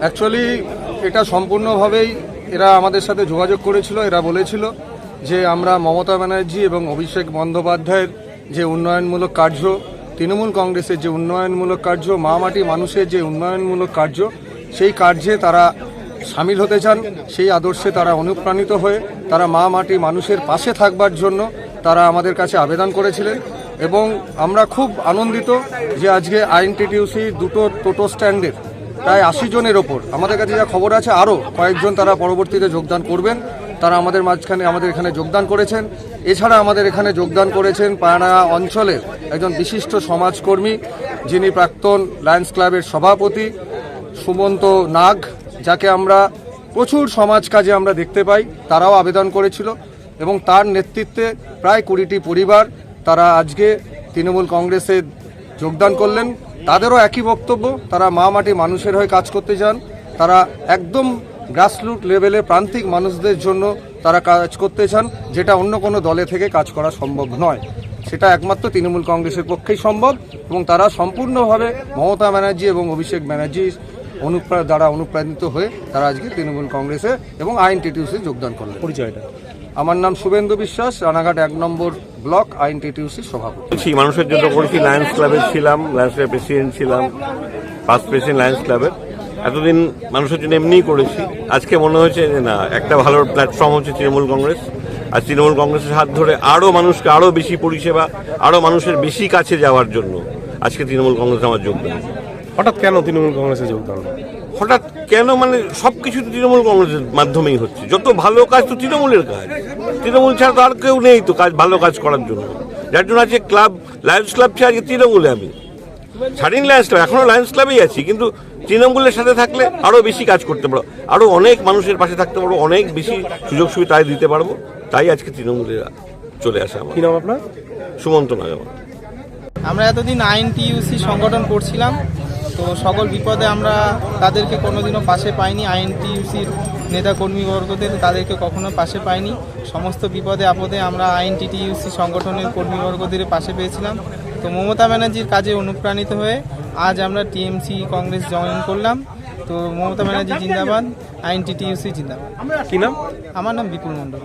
Actually এটা সম্পূর্ণভাবেই এরা আমাদের সাথে যোগাযোগ করেছিল, এরা বলেছিল যে আমরা মমতা ব্যানার্জি এবং অভিষেক বন্দ্যোপাধ্যায়ের যে উন্নয়নমূলক কার্য, তৃণমূল কংগ্রেসের যে উন্নয়নমূলক কার্য, মা মাটি মানুষের যে উন্নয়নমূলক কার্য, সেই কার্যে তারা সামিল হতে চান, সেই আদর্শে তারা অনুপ্রাণিত হয়ে তারা মা মাটি মানুষের পাশে থাকবার জন্য তারা আমাদের কাছে আবেদন করেছিলেন এবং আমরা খুব আনন্দিত যে আজকে আইএনটিটিউসি দুটো টোটো স্ট্যান্ডের প্রায় আশি জনের ওপর। আমাদের কাছে যা খবর আছে, আরও কয়েকজন তারা পরবর্তীতে যোগদান করবেন। তারা আমাদের মাঝখানে, আমাদের এখানে যোগদান করেছেন। এছাড়া আমাদের এখানে যোগদান করেছেন পায়রা অঞ্চলের একজন বিশিষ্ট সমাজকর্মী, যিনি প্রাক্তন লায়ন্স ক্লাবের সভাপতি, সুমন্ত নাগ, যাকে আমরা প্রচুর সমাজ কাজে আমরা দেখতে পাই। তারাও আবেদন করেছিল এবং তার নেতৃত্বে প্রায় কুড়িটি পরিবার তারা আজকে তৃণমূল কংগ্রেসে যোগদান করলেন। তাদেরও একই বক্তব্য তারা মা মাটি মানুষের হয়ে কাজ করতে চান তারা একদম গ্রাসরুট লেভেলে প্রান্তিক মানুষদের জন্য তারা কাজ করতে চান যেটা অন্য কোনো দলে থেকে কাজ করা সম্ভব নয়। সেটা একমাত্র তৃণমূল কংগ্রেসের পক্ষেই সম্ভব এবং তারা সম্পূর্ণভাবে মমতা ব্যানার্জি এবং অভিষেক ব্যানার্জি অনুপ্রা দ্বারা অনুপ্রাণিত হয়ে তারা আজকে তৃণমূল কংগ্রেসে এবং আইএনটিটিউসি যোগদান করলেন। পরিচয়টা? আমার নাম শুভেন্দু বিশ্বাস রানাঘাট এক নম্বর ব্লক আইএনটিটিউসির সভাপতি। করেছি মানুষের জন্য করেছি লায়ন্স ক্লাবে ছিলাম লায়ন্স ক্লাবের প্রেসিডেন্ট ছিলাম ফার্স্ট প্রেসিডেন্ট লায়ন্স ক্লাবের এতদিন মানুষের জন্য এমনিই করেছি। আজকে মনে হয়েছে যে না, একটা ভালো প্ল্যাটফর্ম হচ্ছে তৃণমূল কংগ্রেস। আর তৃণমূল কংগ্রেসের হাত ধরে আরও মানুষকে আরও বেশি পরিষেবা আরও মানুষের বেশি কাছে যাওয়ার জন্য আজকে তৃণমূল কংগ্রেস আমার যোগদান। হঠাৎ কেন তৃণমূল কংগ্রেসে যোগদান হঠাৎ কেন মানে সব কিছু তো তৃণমূল কংগ্রেসের মাধ্যমেই হচ্ছে। যত ভালো কাজ তো তৃণমূলের কাজ। তৃণমূল ছাড়া তো আর কেউ নেই তো কাজ ভালো কাজ করার জন্য। যার জন্য আজকে ক্লাব লায়ন্স ক্লাব ছে আজকে তৃণমূলে আমি। ছাড়িনি লায়ন্স ক্লাব এখনও লায়ন্স ক্লাবেই আছি কিন্তু তৃণমূলের সাথে থাকলে আরও বেশি কাজ করতে পারব আরও অনেক মানুষের পাশে থাকতে পারব অনেক বেশি সুযোগ সুবিধা দিতে পারব। তাই আজকে তৃণমূলে চলে আসা আমার। কি নাম আপনার? সুমন্ত নাগ আমার আমরা এতদিন আইন টিইউসি সংগঠন করছিলাম তো সকল বিপদে আমরা তাদেরকে কোনোদিনও পাশে পাইনি। আইন টিইউসির নেতা কর্মীবর্গদের তাদেরকে কখনো পাশে পাইনি। সমস্ত বিপদে আপদে আমরা আইন টিটিইউসি সংগঠনের কর্মীবর্গদের পাশে পেয়েছিলাম। তো মমতা ব্যানার্জির কাজে অনুপ্রাণিত হয়ে আজ আমরা টিএমসি কংগ্রেস জয়েন করলাম। তো মমতা ব্যানার্জি জিন্দাবাদ আইন টিটিইউসি জিন্দাবাদ। কি নাম? আমার নাম বিপুল মণ্ডল।